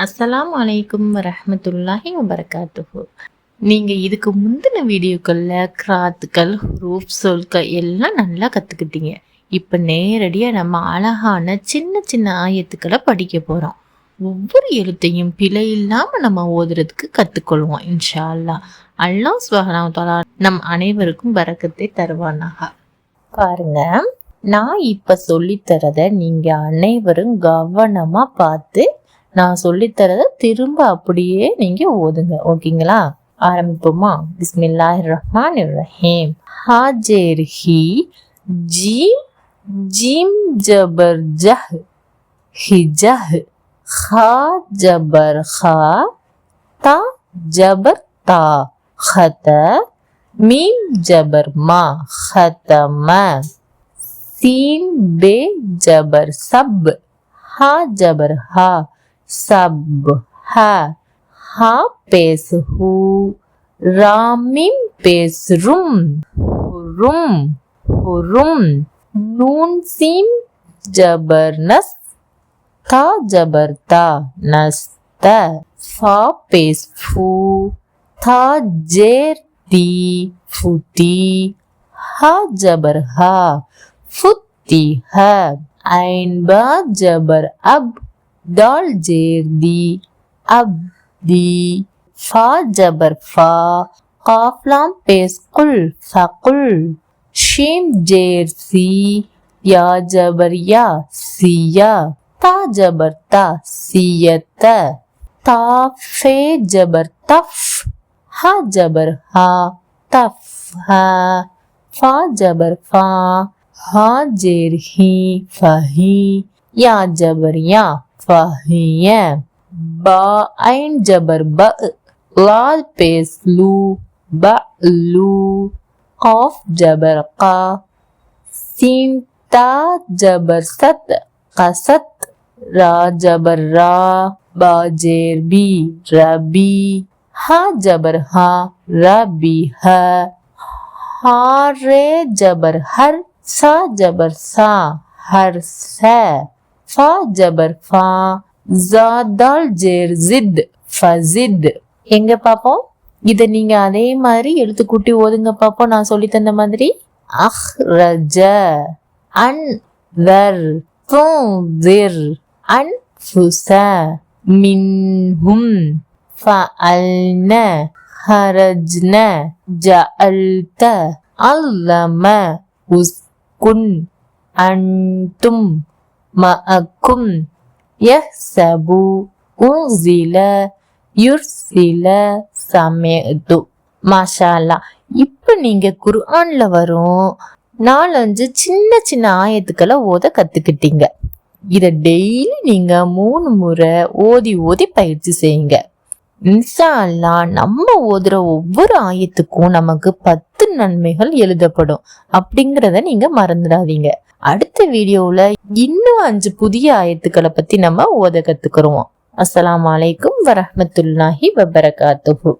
அஸ்ஸலாம் வலைக்கும் வரமத்துல்லாஹி வபரகாத்துஹு. நீங்கள் இதுக்கு முந்தின வீடியோக்களில் கிராத்துக்கள் ரூப் சொல்கள் எல்லாம் நல்லா கற்றுக்கிட்டீங்க இப்போ நேரடியாக நம்ம அழகான சின்ன சின்ன ஆயத்துக்களை படிக்க போகிறோம் ஒவ்வொரு எழுத்தையும் பிழை இல்லாமல் நம்ம ஓதுறதுக்கு கற்றுக்கொள்வோம் இன்ஷா அல்லா அல்லாஹ் சுபஹானஹு நம் அனைவருக்கும் பறக்கத்தை தருவானாக. பாருங்க நான் இப்போ சொல்லித்தரத நீங்கள் அனைவரும் கவனமாக பார்த்து நான் சொல்லித்தரத திரும்ப அப்படியே நீங்கள் ஓதுங்க. ஓகேங்களா? ஆரம்பிப்போமா? பிஸ்மில்லாஹ் ரஹ்மான் ரஹீம் ஹாஜேர் ஹி ஜீம் ஜீம் ஜபர் ஜஹ் ஹிஜஹ் ஹா ஜபர் ஹா தா ஜபர் தா ஹத மீம் ஜபர் மா ஹதம சீன் பே ஜபர் சப் ஹா ஜபர் ஹா சப் ஹ ஹ பேசு ஹூ ராமிம் பேசுரும் ஹுரும் ஹுரும் நூன் சீம் ஜபர்னஸ் தா ஜபர்தா நஸ்த ஃபா பேஸ் ஃபூ தா ஜேர் தி ஃபுதி ஹ ஜபர் ஹ ஃபுத்தி ஹ ஐன் பா ஜபர் அப் दाल जेर दी, अब दी। फा जबर फा काफलाम पेस कुल फकुल शीम जेर सी, या जबर या सिया। ता जबर ता सियत। ता फे जबर तफ, हा जबर हा तफ हा। फा जबर फा, हा जेर ही फही या जबर या فهي با عين جبر ب لال پیس لو بعلو قاف جبر قا سين تا جبر ست قست را جبر را با جير بي ربي ها جبر ها ربي ها ها ري جبر هر سا جبر سا هر سا ஃபா ஜபர் ஃபா ஜாதால் ஜேர் ஜித் ஃபசித் எங்க பாப்போம்? இதை நீங்க அதே மாதிரி எழுத்து கூட்டி ஓதுங்க பாப்போம். நான் சொல்லி தந்த மாதிரி. அஹ் ரஜ அன் வர் துர் அன் ஃபுச மின்ஹும் ஃபஅல்ன ஹரஜ்ன ஜஅல்த அல்லம உஸ்குன் அன்தும். மஅக்கும் யஹ்சபு உன்சில யுர்சில சமேது மாஷாலா இப்போ நீங்கள் குர்ஆனில் வரும் நாலஞ்சு சின்ன சின்ன ஆயத்துக்களை ஓத கற்றுக்கிட்டீங்க இதை டெய்லி நீங்கள் மூணு முறை ஓதி ஓதி பயிற்சி செய்யுங்க. இன்ஷால்லா நம்ம ஓதுற ஒவ்வொரு ஆயத்துக்கும் நமக்கு பத்து நன்மைகள் எழுதப்படும். அப்படிங்கிறத நீங்கள் மறந்துடாதீங்க. அடுத்த வீடியோவில் இன்னும் அஞ்சு புதிய ஆயத்துக்களை பத்தி நம்ம ஓத கற்றுக்குறோம் அஸ்லாம் வலைக்கும் வரமத்துல்லாஹி வபரகாத்துஹு.